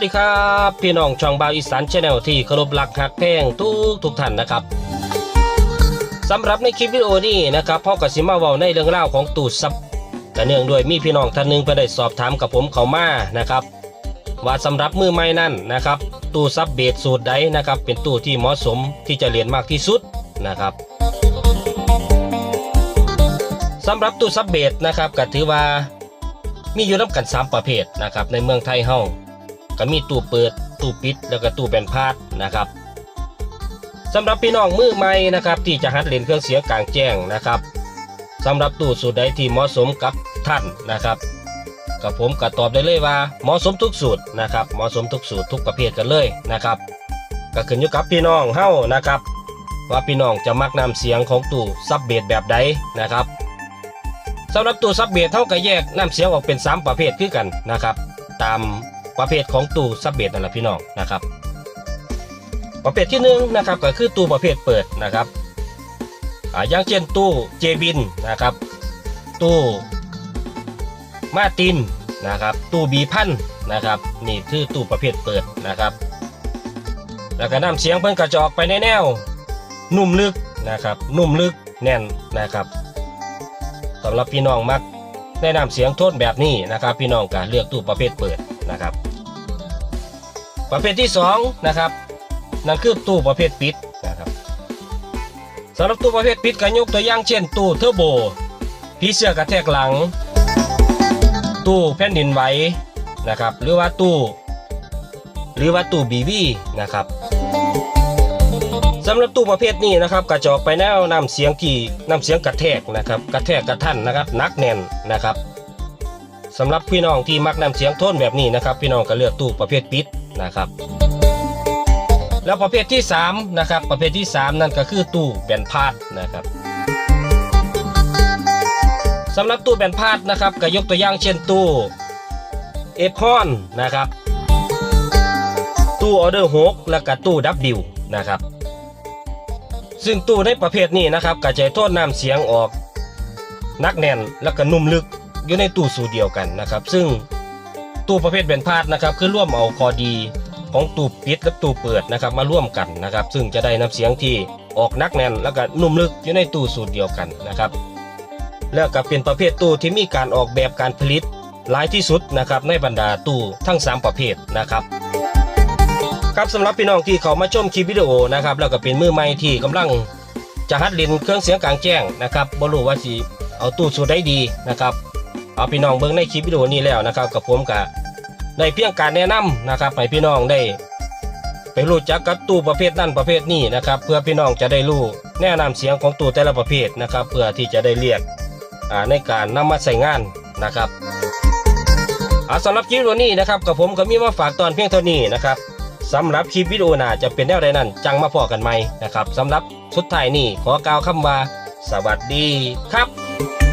วัสดีครับ พี่น้องช่องบาวอีสานชาแนลที่เคารพรักหักแพงทุกทุกท่านนะครับสำหรับในคลิปวิดีโอนี้นะครับพ่อกสิมาเว้าในเรื่องเล่าวของตูดซับกระเนื่องด้วยมีพี่น้องท่านหนึงเพื่อได้สอบถามกับผมเขามานะครับ ว่าสำหรับมือใหม่นั่นนะครับ ตู้ซับเบสสูตรใดนะครับ เป็นตู้ที่เหมาะสมที่จะเรียนมากที่สุดนะครับสำหรับตู้ซับเบสนะครับก็ถือว่ามีอยู่น้ำกันสามประเภทนะครับในเมืองไทยเฮา ก็มีตู้เปิดตู้ปิด แล้วก็ตู้แบนพาดนะครับสำหรับพี่น้องมือใหม่นะครับที่จะหัดเล่นเครื่องเสียงกลางแจ้งนะครับสำหรับตู้สูตรใดที่เหมาะสมกับท่านนะครับกับผมก็ตอบได้เลยว่าเหมาะสมทุกสูตรนะครับเหมาะสมทุกสูตรทุกประเภทกันเลยนะครับ ก็ขึ้นอยู่กับพี่น้องเฮ้านะครับ ว่าพี่น้องจะมักนำเสียงของตู้ซับเบสแบบใดนะครับสำหรับตู้ซับเบสเท่ากับแยกนำเสียงออกเป็นสามประเภทคือกันนะครับ ตาม ประเภทของตู้ซับเบสนั่นแหละพี่น้องนะครับ ประเภทที่หนึ่งนะครับก็คือตู้ประเภทเปิดนะครับอย่างเช่นตู้เจบินนะครับ ตู้มาตินนะครับ ตู้บีพันนะครับ นี่คือตู้ประเภทเปิดนะครับ แล้วก็น้ำเสียงเพิ่นกระจอกไปในแนว นุ่มลึกนะครับ นุ่มลึกแน่นนะครับสำหรับพี่น้องมักแนะนำเสียงโทนแบบนี้นะครับ พี่น้องการเลือกตู้ประเภทเปิด นะครับ ประเภทที่สองนะครับนั่นคือตู้ประเภทปิดนะครับสำหรับตู้ประเภทปิดก็ยกตัวอย่างเช่น ตู้เทอร์โบผีเสื้อกระแทกหลัง ตู้แผ่นดินไหวนะครับหรือว่าตู้ หรือว่าตู้บีวีนะครับสำหรับตู้ประเภทนี้นะครับกระจอกไปแนวนำเสียงที่นำเสียงกระแทกนะครับกระแทกกระทันนะครับนักแน่นนะครับ สำหรับพี่น้องที่มักนำเสียงโทนแบบนี้นะครับ พี่น้องก็เลือกตู้ประเภทปิดนะครับ แล้วประเภทที่สามนะครับประเภทที่สามนั่นก็คือตู้แบนพาดนะครับสำหรับตู้แบนพาดนะครับก็ยกตัวอย่างเช่นตู้เอพอนนะครับ ตู้ออเดอร์หกและก็ตู้ดับดิวนะครับ ซึ่งตู้ในประเภทนี้นะครับกระจายโทษน้ำเสียงออกนักแน่นและก็นุ่มลึก อยู่ในตู้สูเดียวกันนะครับ ซึ่งตู้ประเภทแบนพาดนะครับ คือร่วมเอาคอดีของตู้ปิดและตู้เปิดนะครับ มาร่วมกันนะครับ ซึ่งจะได้น้ำเสียงที่ออกนักแน่นและก็นุ่มลึกอยู่ในตู้สูตรเดียวกันนะครับ แล้วก็เป็นประเภทตู้ที่มีการออกแบบการผลิตหลายที่สุดนะครับในบรรดาตู้ทั้ง 3 ประเภทนะครับครับสำหรับพี่น้องที่เขามาชมคลิปวิดีโอนะครับแล้วก็เป็นมือใหม่ที่กำลังจะหัดล่นเครื่องเสียงกลางแจ้งนะครับบ่รู้ว่าสิเอาตู้สูตรได้ดีนะครับ เอาพี่น้องเบิ่งในคลิปวิดีโอนี้แล้วนะครับกับผมกับได้เพียงการแนะนำนะครับให้พี่น้องได้ ไปรู้จักกับตู้ประเภทนั้นประเภทนี้นะครับ เพื่อพี่น้องจะได้รู้แนะนำเสียงของตู้แต่ละประเภทนะครับ เพื่อที่จะได้เรียกในการนำมาใช้งานนะครับอ่าสำหรับคลิปวิดีโอนี้นะครับกับผมก็มีมาฝากตอนเพียงเท่านี้นะครับสำหรับคลิปวิดีโอหน้าจะเป็นแนวใดนั้นจังมาพอกันไหมนะครับสำหรับสุดท้ายนี้ขอกล่าวคำว่า สวัสดีครับ